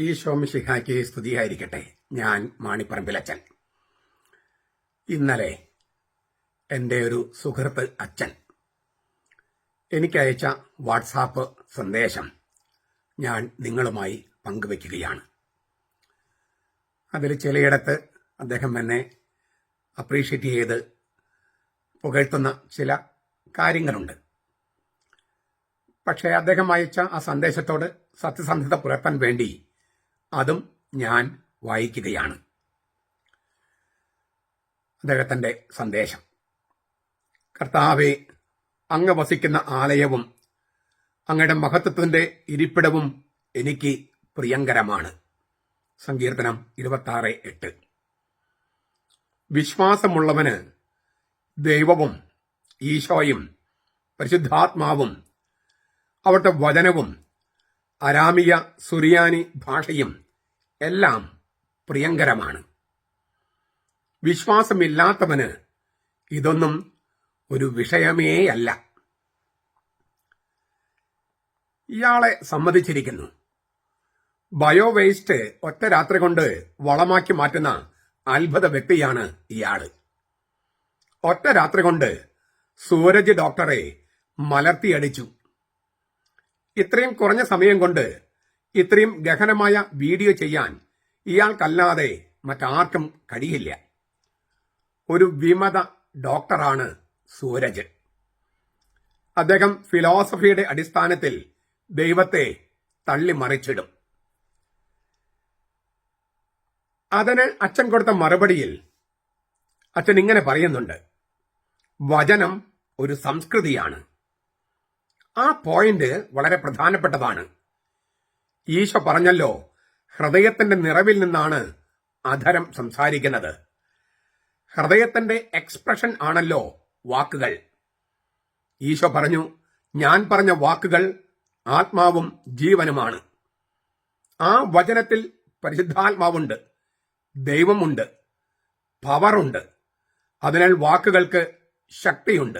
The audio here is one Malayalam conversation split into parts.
ഈ ശോമിശിഹായ്ക്ക് സ്തുതിയായിരിക്കട്ടെ. ഞാൻ മാണിപ്പറമ്പിലച്ചൻ. ഇന്നലെ എന്റെ ഒരു സുഹൃത്ത് അച്ഛൻ എനിക്കയച്ച വാട്സാപ്പ് സന്ദേശം ഞാൻ നിങ്ങളുമായി പങ്കുവയ്ക്കുകയാണ് അതിൽ ചിലയിടത്ത് അദ്ദേഹം എന്നെ അപ്രീഷിയേറ്റ് ചെയ്ത് പുകഴ്ത്തുന്ന ചില കാര്യങ്ങളുണ്ട്. പക്ഷേ അദ്ദേഹം അയച്ച ആ സന്ദേശത്തോട് സത്യസന്ധത പുലർത്താൻ വേണ്ടി അതും ഞാൻ വായിക്കുകയാണ്. അദ്ദേഹത്തിന്റെ സന്ദേശം. കർത്താവെ അങ്ങ് വസിക്കുന്ന ആലയവും അങ്ങയുടെ മഹത്വത്തിന്റെ ഇരിപ്പിടവും എനിക്ക് പ്രിയങ്കരമാണ്. സങ്കീർത്തനം ഇരുപത്തി ആറ് എട്ട്. വിശ്വാസമുള്ളവന് ദൈവവും ഈശോയും പരിശുദ്ധാത്മാവും അവിടുത്തെ വചനവും അരാമിയ സുറിയാനി ഭാഷയും എല്ലാം പ്രിയങ്കരമാണ്. വിശ്വാസമില്ലാത്തവന് ഇതൊന്നും ഒരു വിഷയമേയല്ല. ഇയാളെ സമ്മതിച്ചിരിക്കുന്നു. ബയോ വേസ്റ്റ് ഒറ്റ രാത്രി കൊണ്ട് വളമാക്കി മാറ്റുന്ന അത്ഭുത വ്യക്തിയാണ് ഇയാൾ. ഒറ്റ രാത്രി കൊണ്ട് സൂരജ് ഡോക്ടറെ മലർത്തിയടിച്ചു. ഇത്രയും കുറഞ്ഞ സമയം കൊണ്ട് ഇത്രയും ഗഹനമായ വീഡിയോ ചെയ്യാൻ ഇയാൾക്കല്ലാതെ മറ്റാർക്കും കഴിയില്ല. ഒരു വിമത ഡോക്ടറാണ് സൂരജ്. അദ്ദേഹം ഫിലോസഫിയുടെ അടിസ്ഥാനത്തിൽ ദൈവത്തെ തള്ളിമറിച്ചിടും. അതിന് അച്ഛൻ കൊടുത്ത മറുപടിയിൽ അച്ഛൻ ഇങ്ങനെ പറയുന്നുണ്ട് വചനം ഒരു സംസ്കൃതിയാണ്. ആ പോയിന്റ് വളരെ പ്രധാനപ്പെട്ടതാണ്. ഈശോ പറഞ്ഞല്ലോ ഹൃദയത്തിന്റെ നിറവിൽ നിന്നാണ് അധരം സംസാരിക്കുന്നത്. ഹൃദയത്തിന്റെ എക്സ്പ്രഷൻ ആണല്ലോ വാക്കുകൾ. ഈശോ പറഞ്ഞു ഞാൻ പറഞ്ഞ വാക്കുകൾ ആത്മാവും ജീവനുമാണ്. ആ വചനത്തിൽ പരിശുദ്ധാത്മാവുണ്ട് ദൈവമുണ്ട് പവറുണ്ട്. അതിനാൽ വാക്കുകൾക്ക് ശക്തിയുണ്ട്.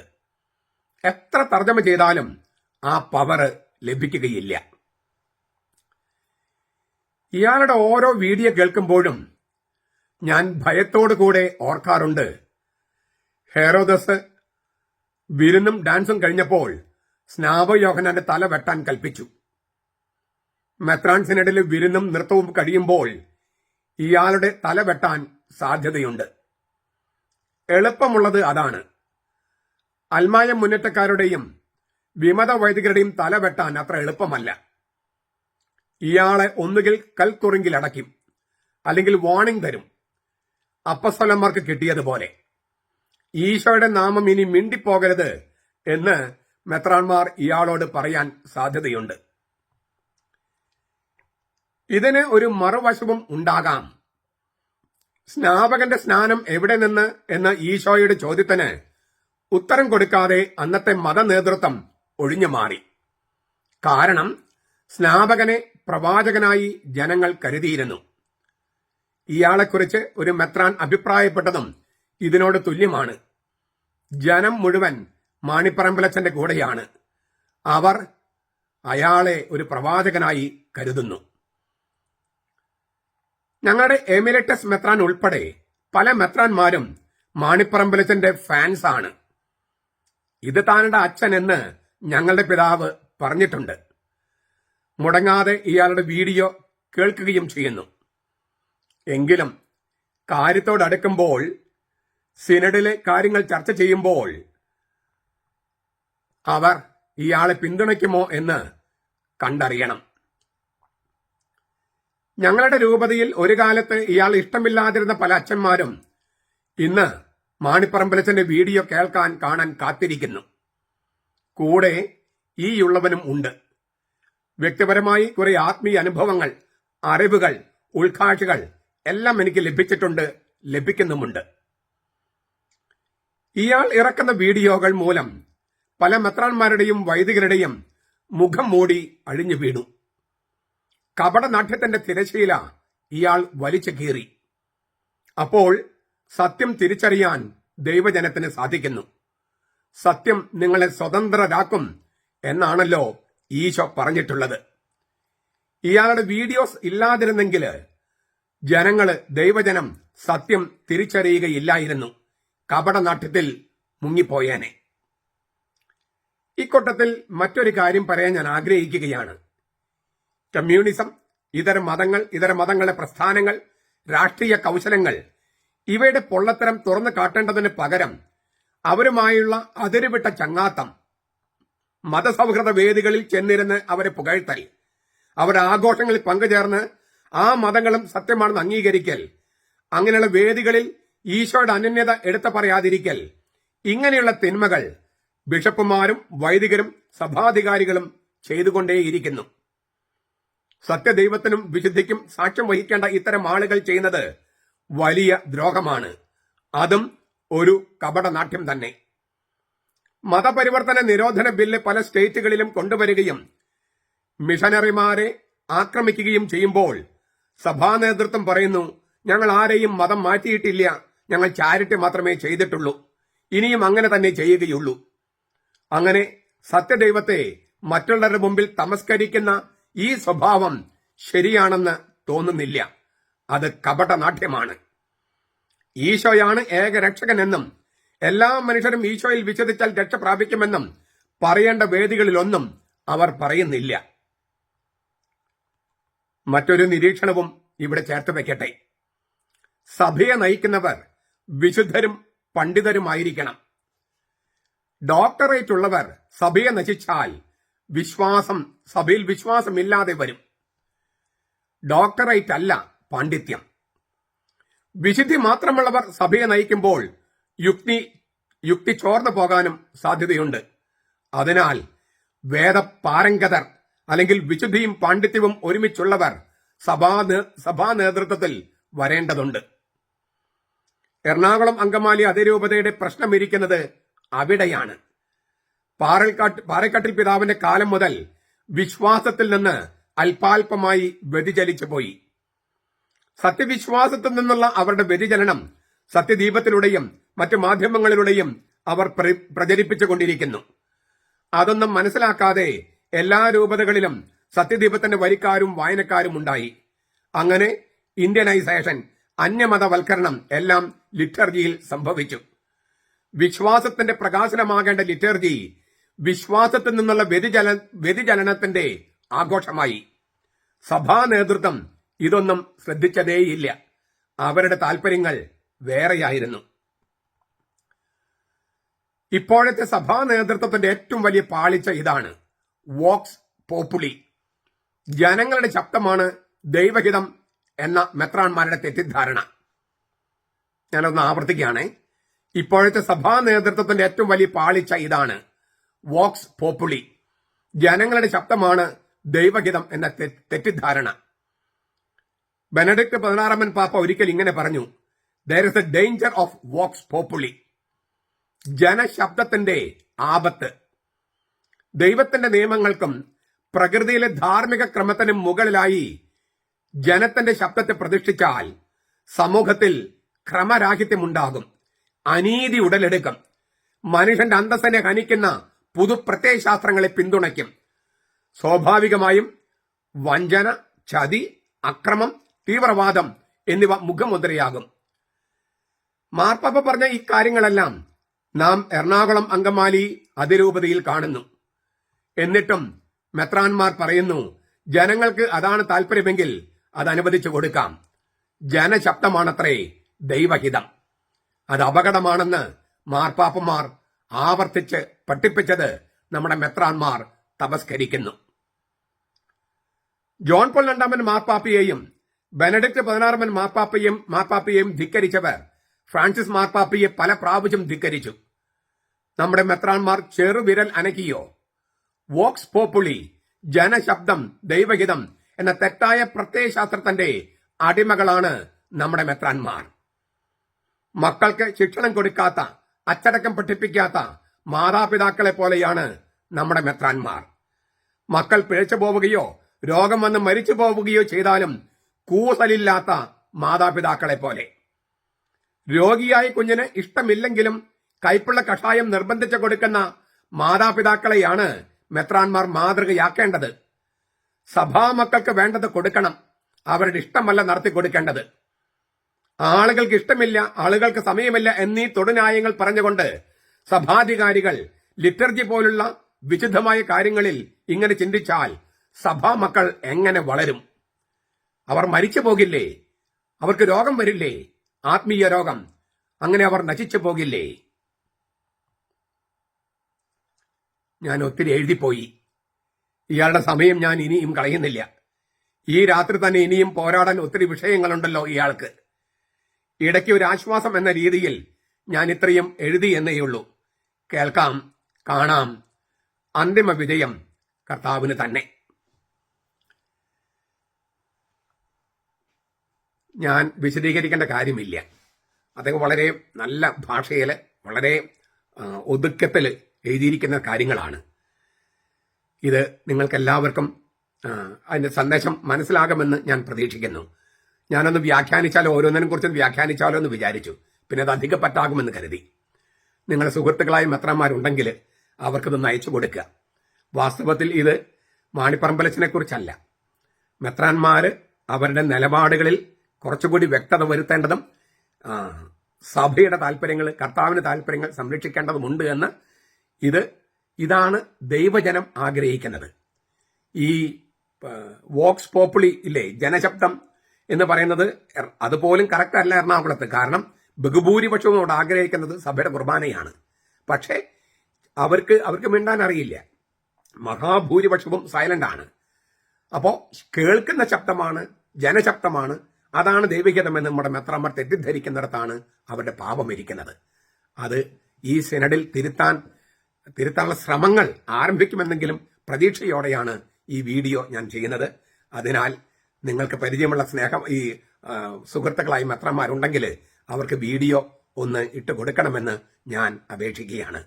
എത്ര തർജമ ചെയ്താലും ആ പവർ ലഭിക്കുകയില്ല. ഇയാളുടെ ഓരോ വീഡിയോ കേൾക്കുമ്പോഴും ഞാൻ ഭയത്തോടു കൂടെ ഓർക്കാറുണ്ട്. ഹെറോദസ് വിരുന്നും ഡാൻസും കഴിഞ്ഞപ്പോൾ സ്നാപയോഹനന്റെ തല വെട്ടാൻ കൽപ്പിച്ചു. മെത്രാൻസിനിടയിൽ വിരുന്നും നൃത്തവും കഴിയുമ്പോൾ ഇയാളുടെ തല വെട്ടാൻ സാധ്യതയുണ്ട്. എളുപ്പമുള്ളത് അതാണ്. അൽമായ മുന്നേറ്റക്കാരുടെയും വിമത വൈദികരുടെയും തല വെട്ടാൻ അത്ര എളുപ്പമല്ല. ഇയാളെ ഒന്നുകിൽ കൽക്കുറുങ്കിൽ അടയ്ക്കും അല്ലെങ്കിൽ വാണിംഗ് തരും. അപ്പസ്വലന്മാർക്ക് കിട്ടിയതുപോലെ. ഈശോയുടെ നാമം ഇനി മിണ്ടിപ്പോകരുത് എന്ന് മെത്രാൻമാർ ഇയാളോട് പറയാൻ സാധ്യതയുണ്ട്. ഇതിന് ഒരു മറുവശവും ഉണ്ടാകാം. സ്നാപകന്റെ സ്നാനം എവിടെ നിന്ന് എന്ന ഈശോയുടെ ചോദ്യത്തിന് ഉത്തരം കൊടുക്കാതെ അന്നത്തെ മതനേതൃത്വം ഒഴിഞ്ഞു മാറി കാരണം സ്നാപകനെ പ്രവാചകനായി ജനങ്ങൾ കരുതിയിരുന്നു. ഇയാളെക്കുറിച്ച് ഒരു മെത്രാൻ അഭിപ്രായപ്പെട്ടതും ഇതിനോട് തുല്യമാണ്. ജനം മുഴുവൻ മാണിപ്പറമ്പലച്ചന്റെ കൂടെയാണ്. അവർ അയാളെ ഒരു പ്രവാചകനായി കരുതുന്നു. ഞങ്ങളുടെ എമിലറ്റസ് മെത്രാൻ ഉൾപ്പെടെ പല മെത്രാന്മാരും മാണിപ്പറമ്പലച്ചന്റെ ഫാൻസാണ്. ഇത് താനുടെ അച്ഛൻ എന്ന് ഞങ്ങളുടെ പിതാവ് പറഞ്ഞിട്ടുണ്ട്. മുടങ്ങാതെ ഇയാളുടെ വീഡിയോ കേൾക്കുകയും ചെയ്യുന്നു. എങ്കിലും കാര്യത്തോടടുക്കുമ്പോൾ സിനഡിലെ കാര്യങ്ങൾ ചർച്ച ചെയ്യുമ്പോൾ അവർ ഇയാളെ പിന്തുണയ്ക്കുമോ എന്ന് കണ്ടറിയണം. ഞങ്ങളുടെ രൂപതയിൽ ഒരു കാലത്ത് ഇയാൾ ഇഷ്ടമില്ലാതിരുന്ന പല അച്ഛന്മാരും ഇന്ന് മാണിപ്പറമ്പലച്ചന്റെ വീഡിയോ കേൾക്കാൻ കാണാൻ കാത്തിരിക്കുന്നു. കൂടെ ഈ ഉള്ളവനും ഉണ്ട്. വ്യക്തിപരമായി കുറെ ആത്മീയ അനുഭവങ്ങൾ അറിവുകൾ ഉൾക്കാഴ്ചകൾ എല്ലാം എനിക്ക് ലഭിച്ചിട്ടുണ്ട് ലഭിക്കുന്നുമുണ്ട്. ഇയാൾ ഇറക്കുന്ന വീഡിയോകൾ മൂലം പല മെത്രാന്മാരുടെയും വൈദികരുടെയും മുഖം മൂടി അഴിഞ്ഞു വീണു. കപടനാട്യത്തിന്റെ തിരശീല ഇയാൾ വലിച്ചു കീറി. അപ്പോൾ സത്യം തിരിച്ചറിയാൻ ദൈവജനത്തിന് സാധിക്കുന്നു. സത്യം നിങ്ങളെ സ്വതന്ത്രരാക്കും എന്നാണല്ലോ ഈശോ പറഞ്ഞിട്ടുള്ളത്. ഇയാളുടെ വീഡിയോസ് ഇല്ലാതിരുന്നെങ്കിൽ ജനങ്ങൾ ദൈവജനം സത്യം തിരിച്ചറിയുകയില്ലായിരുന്നു. കപടനാട്യത്തിൽ മുങ്ങിപ്പോയേനെ. ഇക്കൂട്ടത്തിൽ മറ്റൊരു കാര്യം പറയാൻ ഞാൻ ആഗ്രഹിക്കുകയാണ്. കമ്മ്യൂണിസം ഇതര മതങ്ങൾ ഇതര മതങ്ങളുടെ പ്രസ്ഥാനങ്ങൾ രാഷ്ട്രീയ കൗശലങ്ങൾ ഇവയുടെ പൊള്ളത്തരം തുറന്നു കാട്ടേണ്ടതിന് പകരം അവരുമായുള്ള അതിരുവിട്ട ചങ്ങാത്തം. മതസൗഹൃദ വേദികളിൽ ചെന്നിരുന്ന് അവരെ പുകഴ്ത്തൽ. അവരുടെ ആഘോഷങ്ങളിൽ പങ്കുചേർന്ന് ആ മതങ്ങളും സത്യമാണെന്ന് അംഗീകരിക്കൽ. അങ്ങനെയുള്ള വേദികളിൽ ഈശോയുടെ അനന്യത എടുത്തു പറയാതിരിക്കൽ. ഇങ്ങനെയുള്ള തിന്മകൾ ബിഷപ്പുമാരും വൈദികരും സഭാധികാരികളും ചെയ്തുകൊണ്ടേയിരിക്കുന്നു. സത്യദൈവത്തിനും വിശുദ്ധിക്കും സാക്ഷ്യം വഹിക്കേണ്ട ഇത്തരം ആളുകൾ ചെയ്യുന്നത് വലിയ ദ്രോഹമാണ്. അതും ഒരു കപടനാട്യം തന്നെ. മതപരിവർത്തന നിരോധന ബില്ല് പല സ്റ്റേറ്റുകളിലും കൊണ്ടുവരികയും മിഷനറിമാരെ ആക്രമിക്കുകയും ചെയ്യുമ്പോൾ സഭാ നേതൃത്വം പറയുന്നു ഞങ്ങൾ ആരെയും മതം മാറ്റിയിട്ടില്ല. ഞങ്ങൾ ചാരിറ്റി മാത്രമേ ചെയ്തിട്ടുള്ളൂ. ഇനിയും അങ്ങനെ തന്നെ ചെയ്യുകയുള്ളൂ. അങ്ങനെ സത്യദൈവത്തെ മറ്റുള്ളവരുടെ മുമ്പിൽ തമസ്കരിക്കുന്ന ഈ സ്വഭാവം ശരിയാണെന്ന് തോന്നുന്നില്ല. അത് കപടനാട്യമാണ്. ഈശോയാണ് ഏക രക്ഷകനെന്നും എല്ലാ മനുഷ്യരും ഈശോയിൽ വിശ്വസിച്ചാൽ രക്ഷ പ്രാപിക്കുമെന്നും പറയേണ്ട വേദികളിലൊന്നും അവർ പറയുന്നില്ല. മറ്റൊരു നിരീക്ഷണവും ഇവിടെ ചേർത്ത് വെക്കട്ടെ. സഭയെ നയിക്കുന്നവർ വിശുദ്ധരും പണ്ഡിതരുമായിരിക്കണം. ഡോക്ടറേറ്റ് ഉള്ളവർ സഭയെ നശിച്ചാൽ വിശ്വാസം സഭയിൽ വിശ്വാസമില്ലാതെ വരും. ഡോക്ടറേറ്റ് അല്ല പാണ്ഡിത്യം. വിശുദ്ധി മാത്രമുള്ളവർ സഭയെ നയിക്കുമ്പോൾ യുക്തി യുക്തി ചോർന്നു പോകാനും സാധ്യതയുണ്ട്. അതിനാൽ വേദപാരംഗതർ അല്ലെങ്കിൽ വിശുദ്ധിയും പാണ്ഡിത്യവും ഒരുമിച്ചുള്ളവർ സഭാ സഭാ നേതൃത്വത്തിൽ വരേണ്ടതുണ്ട്. എറണാകുളം അങ്കമാലി അതിരൂപതയുടെ പ്രശ്നമിരിക്കുന്നത് അവിടെയാണ്. പാറൽക്കാട്ട് പാറക്കാട്ടിൽ പിതാവിന്റെ കാലം മുതൽ വിശ്വാസത്തിൽ നിന്ന് അല്പാൽപമായി വ്യതിചലിച്ചു പോയി സത്യവിശ്വാസത്തിൽ നിന്നുള്ള അവരുടെ വ്യതിചലനം സത്യദീപത്തിലൂടെയും മറ്റു മാധ്യമങ്ങളിലൂടെയും അവർ പ്രചരിപ്പിച്ചുകൊണ്ടിരിക്കുന്നു. അതൊന്നും മനസ്സിലാക്കാതെ എല്ലാ രൂപതകളിലും സത്യദീപത്തിന്റെ വരിക്കാരും വായനക്കാരും ഉണ്ടായി. അങ്ങനെ ഇന്ത്യനൈസേഷൻ അന്യമതവൽക്കരണം എല്ലാം ലിറ്റർജിയിൽ സംഭവിച്ചു. വിശ്വാസത്തിന്റെ പ്രകാശനമാകേണ്ട ലിറ്റർജി വിശ്വാസത്തിൽ നിന്നുള്ള വ്യതിചല വ്യതിചലനത്തിന്റെ ആഘോഷമായി. സഭാ നേതൃത്വം ഇതൊന്നും ശ്രദ്ധിച്ചതേയില്ല. അവരുടെ താൽപര്യങ്ങൾ വേറെയായിരുന്നു. ഇപ്പോഴത്തെ സഭാ നേതൃത്വത്തിന്റെ ഏറ്റവും വലിയ പാളിച്ച ഇതാണ്. വോക്സ് പോപ്പുളി ജനങ്ങളുടെ ശബ്ദമാണ് ദൈവഹിതം എന്ന മെത്രാന്മാരുടെ തെറ്റിദ്ധാരണ. ഞാനൊന്ന് ആവർത്തിക്കുകയാണ്. ഇപ്പോഴത്തെ സഭാ നേതൃത്വത്തിന്റെ ഏറ്റവും വലിയ പാളിച്ച ഇതാണ് വോക്സ് പോപ്പുളി ജനങ്ങളുടെ ശബ്ദമാണ് ദൈവഹിതം എന്ന തെറ്റിദ്ധാരണ. ബെനഡിക്ട് പതിനാറാമൻ പാപ്പ ഒരിക്കൽ ഇങ്ങനെ പറഞ്ഞു there is a danger of vox populi ജനശബ്ദത്തിന്റെ ആപത്ത്. ദൈവത്തിന്റെ നിയമങ്ങൾക്കും പ്രകൃതിയിലെ ധാർമ്മിക ക്രമത്തിനും മുകളിലായി ജനത്തിന്റെ ശബ്ദത്തെ പ്രതിഷ്ഠിച്ചാൽ സമൂഹത്തിൽ ക്രമരാഹിത്യമുണ്ടാകും അനീതി ഉടലെടുക്കും. മനുഷ്യന്റെ അന്തസ്സിനെ ഹനിക്കുന്ന പുതു പ്രത്യയശാസ്ത്രങ്ങളെ പിന്തുണയ്ക്കും. സ്വാഭാവികമായും വഞ്ചന ചതി അക്രമം തീവ്രവാദം എന്നിവ മുഖമുദ്രയാകും. മാർപ്പാപ്പ പറഞ്ഞ ഈ കാര്യങ്ങളെല്ലാം നാം എറണാകുളം അങ്കമാലി അതിരൂപതയിൽ കാണുന്നു. എന്നിട്ടും മെത്രാൻമാർ പറയുന്നു ജനങ്ങൾക്ക് അതാണ് താല്പര്യമെങ്കിൽ അത് അനുവദിച്ചു കൊടുക്കാം. ജനശബ്ദമാണത്രേ ദൈവഹിതം. അത് അപകടമാണെന്ന് മാർപ്പാപ്പമാർ ആവർത്തിച്ച് പഠിപ്പിച്ചത് നമ്മുടെ മെത്രാൻമാർ തപസ്കരിക്കുന്നു ജോൺ പോൾ രണ്ടാമൻ മാർപ്പാപ്പയെയും ബെനഡിക്ട് പതിനാറമൻ മാർപ്പാപ്പയും മാർപ്പാപ്പയെയും ധിക്കരിച്ചവർ. ഫ്രാൻസിസ് മാർപ്പാപ്പയെ പല പ്രാവശ്യം ധിക്കരിച്ചു. നമ്മുടെ മെത്രാൻമാർ ചെറുവിരൽ അനക്കിയോ? വോക്സ് പോപ്പുളി ജനശബ്ദം ദൈവഹിതം എന്ന തെറ്റായ പ്രത്യയശാസ്ത്രത്തിന്റെ അടിമകളാണ് നമ്മുടെ മെത്രാൻമാർ. മക്കൾക്ക് ശിക്ഷണം കൊടുക്കാത്ത അച്ചടക്കം പഠിപ്പിക്കാത്ത മാതാപിതാക്കളെ പോലെയാണ് നമ്മുടെ മെത്രാൻമാർ. മക്കൾ പിഴച്ചു പോവുകയോ രോഗം വന്ന് മരിച്ചു പോവുകയോ ചെയ്താലും കൂസലില്ലാത്ത മാതാപിതാക്കളെ പോലെ രോഗിയായി കുഞ്ഞിന് ഇഷ്ടമില്ലെങ്കിലും കൈപ്പുള്ള കഷായം നിർബന്ധിച്ചു കൊടുക്കുന്ന മാതാപിതാക്കളെയാണ് മെത്രാൻമാർ മാതൃകയാക്കേണ്ടത്. സഭാമക്കൾക്ക് വേണ്ടത് കൊടുക്കണം അവരുടെ ഇഷ്ടമല്ല നടത്തി കൊടുക്കേണ്ടത്. ആളുകൾക്ക് ഇഷ്ടമില്ല ആളുകൾക്ക് സമയമില്ല എന്നീ തൊടുന്യായങ്ങൾ പറഞ്ഞുകൊണ്ട് സഭാധികാരികൾ ലിറ്റർജി പോലുള്ള വിശുദ്ധമായ കാര്യങ്ങളിൽ ഇങ്ങനെ ചിന്തിച്ചാൽ സഭാമക്കൾ എങ്ങനെ വളരും? അവർ മരിച്ചു പോകില്ലേ? അവർക്ക് രോഗം വരില്ലേ? ആത്മീയ രോഗം. അങ്ങനെ അവർ നശിച്ചു പോകില്ലേ? ഞാൻ ഒത്തിരി എഴുതിപ്പോയി. ഇയാളുടെ സമയം ഞാൻ ഇനിയും കളയുന്നില്ല. ഈ രാത്രി തന്നെ ഇനിയും പോരാടാൻ ഒത്തിരി വിഷയങ്ങളുണ്ടല്ലോ ഇയാൾക്ക്. ഇടയ്ക്ക് ഒരു ആശ്വാസം എന്ന രീതിയിൽ ഞാൻ ഇത്രയും എഴുതി എന്നേയുള്ളൂ കേൾക്കാം കാണാം. അന്തിമ വിജയം കർത്താവിന് തന്നെ. ഞാൻ വിശദീകരിക്കേണ്ട കാര്യമില്ല. അദ്ദേഹം വളരെ നല്ല ഭാഷയിൽ വളരെ ഒതുക്കത്തിൽ എഴുതിയിരിക്കുന്ന കാര്യങ്ങളാണ്. ഇത് നിങ്ങൾക്കെല്ലാവർക്കും അതിന്റെ സന്ദേശം മനസ്സിലാകുമെന്ന് ഞാൻ പ്രതീക്ഷിക്കുന്നു. ഞാനൊന്ന് വ്യാഖ്യാനിച്ചാലോ ഓരോന്നിനും കുറിച്ചും വ്യാഖ്യാനിച്ചാലോ എന്ന് വിചാരിച്ചു. പിന്നെ അത് അധിക പറ്റാകുമെന്ന് കരുതി. നിങ്ങളുടെ സുഹൃത്തുക്കളായ മെത്രന്മാരുണ്ടെങ്കിൽ അവർക്കിതൊന്ന് അയച്ചു കൊടുക്കുക. വാസ്തവത്തിൽ ഇത് മാണിപ്പറമ്പലച്ചിനെ കുറിച്ചല്ല മെത്രാന്മാര് അവരുടെ നിലപാടുകളിൽ കുറച്ചുകൂടി വ്യക്തത വരുത്തേണ്ടതും സഭയുടെ താല്പര്യങ്ങൾ കർത്താവിന്റെ താല്പര്യങ്ങൾ സംരക്ഷിക്കേണ്ടതുമുണ്ട് എന്ന് ഇത് ഇതാണ് ദൈവജനം ആഗ്രഹിക്കുന്നത്. ഈ വോക്സ് പോപ്പുളി ഇല്ലേ ജനശബ്ദം എന്ന് പറയുന്നത് അതുപോലും കറക്റ്റ് അല്ല എറണാകുളത്ത്. കാരണം ബഹുഭൂരിപക്ഷവും അവിടെ ആഗ്രഹിക്കുന്നത് സഭയുടെ കുർബാനയാണ്. പക്ഷേ അവർക്ക് അവർക്ക് മിണ്ടാൻ അറിയില്ല. മഹാഭൂരിപക്ഷവും സൈലന്റ് ആണ്. അപ്പോ കേൾക്കുന്ന ശബ്ദമാണ് ജനശബ്ദമാണ് അതാണ് ദൈവികതമെന്ന് നമ്മുടെ മെത്രാമർ തെറ്റിദ്ധരിക്കുന്നിടത്താണ് അവരുടെ പാപം ഇരിക്കുന്നത്. അത് ഈ സിനഡിൽ തിരുത്താൻ തിരുത്താനുള്ള ശ്രമങ്ങൾ ആരംഭിക്കുമെന്നെങ്കിലും പ്രതീക്ഷയോടെയാണ് ഈ വീഡിയോ ഞാൻ ചെയ്യുന്നത്. അതിനാൽ നിങ്ങൾക്ക് പരിചയമുള്ള സ്നേഹം ഈ സുഹൃത്തുക്കളായി മെത്രന്മാരുണ്ടെങ്കിൽ അവർക്ക് വീഡിയോ ഒന്ന് ഇട്ട് കൊടുക്കണമെന്ന് ഞാൻ അപേക്ഷിക്കുകയാണ്.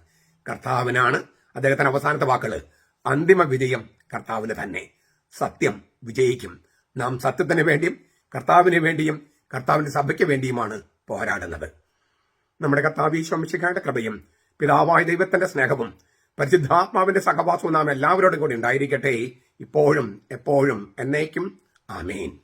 കർത്താവിനാണ് അദ്ദേഹത്തിന് അവസാനത്തെ വാക്കുകൾ അന്തിമ വിജയം കർത്താവിന് തന്നെ. സത്യം വിജയിക്കും. നാം സത്യത്തിന് വേണ്ടിയും കർത്താവിന് വേണ്ടിയും കർത്താവിന്റെ സഭയ്ക്ക് വേണ്ടിയുമാണ് പോരാടുന്നത്. നമ്മുടെ കർത്താവ് ഈശ്വമിശിഖയുടെ കൃപയും പിതാവായ ദൈവത്തിന്റെ സ്നേഹവും പരിശുദ്ധാത്മാവിന്റെ സഹവാസവും നാം എല്ലാവരോടും കൂടി ഉണ്ടായിരിക്കട്ടെ. ഇപ്പോഴും എപ്പോഴും എന്നേക്കും. ആമേൻ.